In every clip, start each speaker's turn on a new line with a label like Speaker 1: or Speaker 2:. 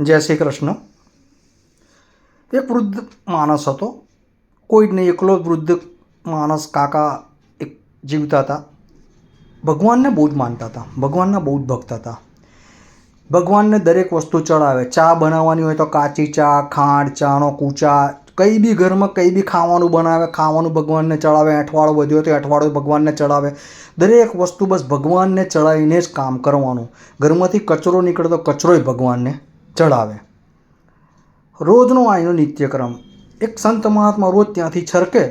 Speaker 1: જય શ્રી કૃષ્ણ. એક વૃદ્ધ માણસ હતો. કોઈ જ નહીં એકલો વૃદ્ધ માણસ કાકા એક જીવતા હતા. ભગવાનને બહુ જ માનતા હતા. ભગવાનના બહુ જ ભક્ત હતા. ભગવાનને દરેક વસ્તુ ચડાવે. ચા બનાવવાની હોય તો કાચી ચા, ખાંડ, ચાનો, કૂચા, કંઈ બી ઘરમાં કંઈ બી ખાવાનું બનાવે, ખાવાનું ભગવાનને ચડાવે અઠવાડો વધ્યો તો અઠવાડો ભગવાનને ચડાવે. દરેક વસ્તુ બસ ભગવાનને ચડાવીને જ કામ કરવાનું. ઘરમાંથી કચરો નીકળે તો કચરોય ભગવાનને. ચડાવે. રોજનો આ એનો નિત્યક્રમ. એક સંત મહાત્મા રોજ ત્યાંથી છરકે,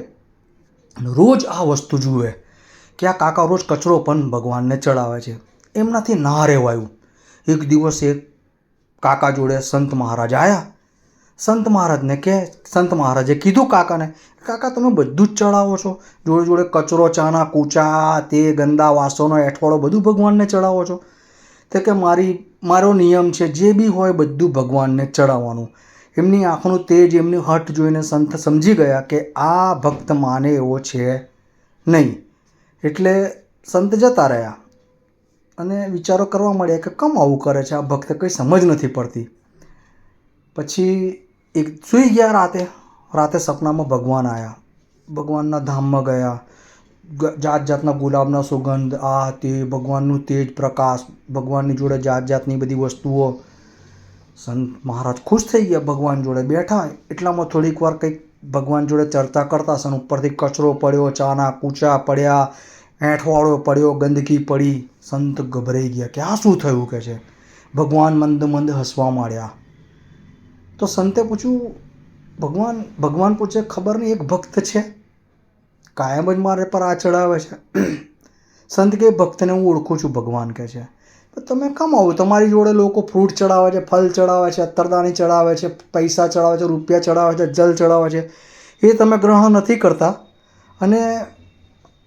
Speaker 1: રોજ આ વસ્તુ જુએ કે આ કાકા રોજ કચરો પણ ભગવાનને ચડાવે છે. એમનાથી ના રહેવાયું. એક દિવસ એક કાકા જોડે સંત મહારાજ આવ્યા સંત મહારાજને કે, સંત મહારાજે કીધું કાકાને, કાકા, તમે બધું જ ચડાવો છો? જોડે જોડે કચરો, ચાના, કૂચા, તે ગંદા વાસણો, એઠવાડો બધું ભગવાનને ચડાવો છો? તે કે મારી, મારો નિયમ છે, જે બી હોય બધું ભગવાનને ચડાવવાનું. એમની આંખનું તેજ, એમની હઠ જોઈને સંત સમજી ગયા કે આ ભક્ત માને એવો છે નહીં. એટલે સંત જતા રહ્યા અને વિચારો કરવા મળ્યા કે કમ આવું કરે છે, આ ભક્ત કંઈ સમજ નથી પડતી. પછી એક સૂઈ ગયા રાતે રાતે સપનામાં ભગવાન આવ્યા ભગવાનના ધામમાં ગયા. જાત જાતના ગુલાબના સુગંધ, આ, તે, ભગવાનનું તેજ પ્રકાશ, ભગવાનની જોડે જાત જાતની બધી વસ્તુઓ. સંત મહારાજ ખુશ થઈ ગયા ભગવાન જોડે. બેઠા, એટલામાં થોડીક વાર કંઈક ભગવાન જોડે ચર્ચા કરતા, સન ઉપરથી કચરો પડ્યો, ચાના કૂચા પડ્યા એંઠવાળો પડ્યો, ગંદકી પડી. સંત ગભરાઈ ગયા કે આ શું થયું કે છે? ભગવાન મંદ મંદ હસવા માંડ્યા. તો સંતે પૂછ્યું, ભગવાન ભગવાન પૂછે, ખબર નહીં, એક ભક્ત છે? કાયમ જ મારે પર આ ચડાવે છે. સંત કે ભક્તને હું ઓળખું છું, ભગવાન કહે છે. તમે કેમ આવું, તમારી જોડે લોકો ફ્રૂટ ચડાવે છે, ફલ ચડાવે છે અત્તરદાની ચડાવે છે, પૈસા ચડાવે છે, રૂપિયા ચડાવે છે, જલ ચડાવે છે. એ તમે ગ્રહણ નથી કરતા અને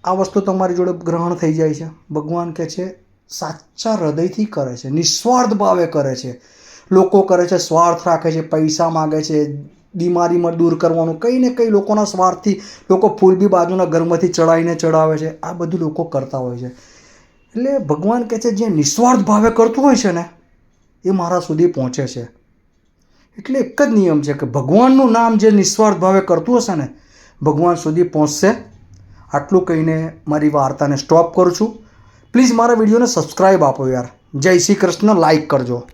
Speaker 1: આ વસ્તુ તમારી જોડે ગ્રહણ થઈ જાય છે. ભગવાન કહે છે, સાચા હૃદયથી કરે છે, નિસ્વાર્થ ભાવે કરે છે. લોકો કરે છે, સ્વાર્થ રાખે છે, પૈસા માગે છે બીમારીમાં દૂર કરવાનું, કંઈ ને કંઈ લોકોના સ્વાર્થથી લોકો ફૂલ બી બાજુના ઘરમાંથી ચડાવીને ચડાવે છે. આ બધું લોકો કરતા હોય છે. એટલે ભગવાન કહે છે, જે નિસ્વાર્થ ભાવે કરતું હોય છે ને, એ મારા સુધી પહોંચે છે. એટલે એક જ નિયમ છે કે ભગવાનનું નામ જે નિસ્વાર્થ ભાવે કરતું હશે ને, ભગવાન સુધી પહોંચશે. આટલું કહીને મારી વાર્તાને સ્ટોપ કરું છું. પ્લીઝ મારા વિડીયોને સબસ્ક્રાઈબ આપો યાર. જય શ્રી કૃષ્ણ. લાઈક કરજો.